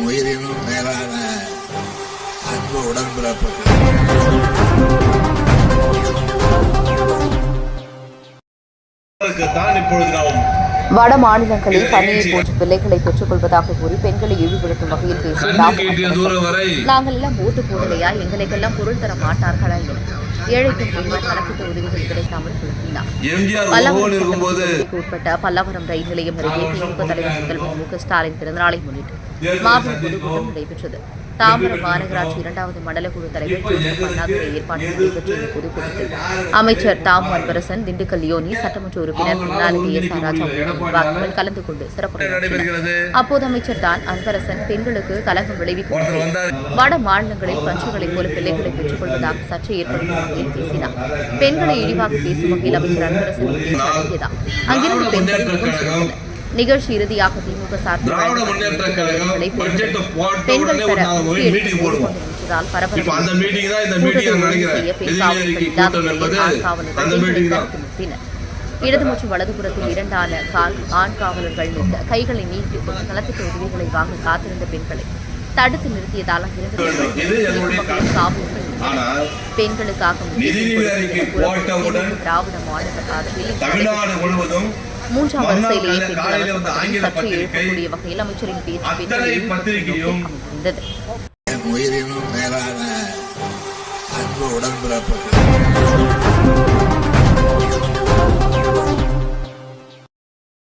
உயிரினும் மேலான அன்பு நாம் வட மாநிலங்களில் தண்ணியை போன்ற பிள்ளைகளை பெற்றுக் கொள்வதாக கூறி பெண்களை இழிவுபடுத்தும் வகையில் வரை நாங்கள் எல்லாம் ஓட்டு போடலையா? எங்களுக்கெல்லாம் பொருள் தர மாட்டார்களா என. ஏழை பெண் ஒருவர் நலத்திட்ட உதவிகள் கிடைக்காமல் குழப்பினார் உட்பட்ட பல்லாவரம் ரயில் நிலையம் அருகே திமுக தலைவர் முதல்வர் மு க ஸ்டாலின் பிறந்தநாளை முன்னிட்டு மாபெரும் பொதுக்கூட்டம் நடைபெற்றது. தாம்பரம் மாநகராட்சி இரண்டாவது மண்டல குழு தலைவர் ஜோசப் அண்ணாதுரை ஏற்பாட்டில் நடைபெற்ற இந்த பொதுக்கூட்டத்தில் அமைச்சர் தாம் அன்பரசன் திண்டுக்கல் யோனி சட்டமன்ற உறுப்பினர் கருணாநிதி எஸ் ஆர் ராஜா உள்ளிட்ட கலந்து கொண்டு சிறப்பு அப்போது அமைச்சர் தான் அன்பரசன் பெண்களுக்கு கலகம் விளைவிக்கும் வட மாநிலங்களில் பஞ்சுகளைப் போல பிள்ளைகளை பெற்றுக் கொள்வதாக சர்ச்சை ஏற்படும் வகையில் பேசினார். பெண்களை இழிவாக பேசும் வகையில் அமைச்சர் அன்பரசன் பேச்சு அடங்கியதா அங்கிருந்து பெண்கள் முகம் சுளித்தனர். நிகழ்ச்சி இறுதியாக திமுக சார்பில் இடது மற்றும் வலதுபுறத்தில் இரண்டான கால் ஆண் காவலர்கள் நிற்க கைகளை நீட்டி நலத்திட்ட உதவிகளை வாங்க காத்திருந்த பெண்களை தடுத்து நிறுத்தியதால் அங்கிருந்த காவலர்கள் பெண்களுக்காக திராவிட ஆட்சியில் தமிழ்நாடு முழுவதும் மூன்றாம் வரிசையிலேயே பெண்கள் சற்றே எழுப்பக்கூடிய வகையில் அமைச்சரின் பேச்சு என் உயிரினும் மேலான அன்பு உடன்பிறப்புகள்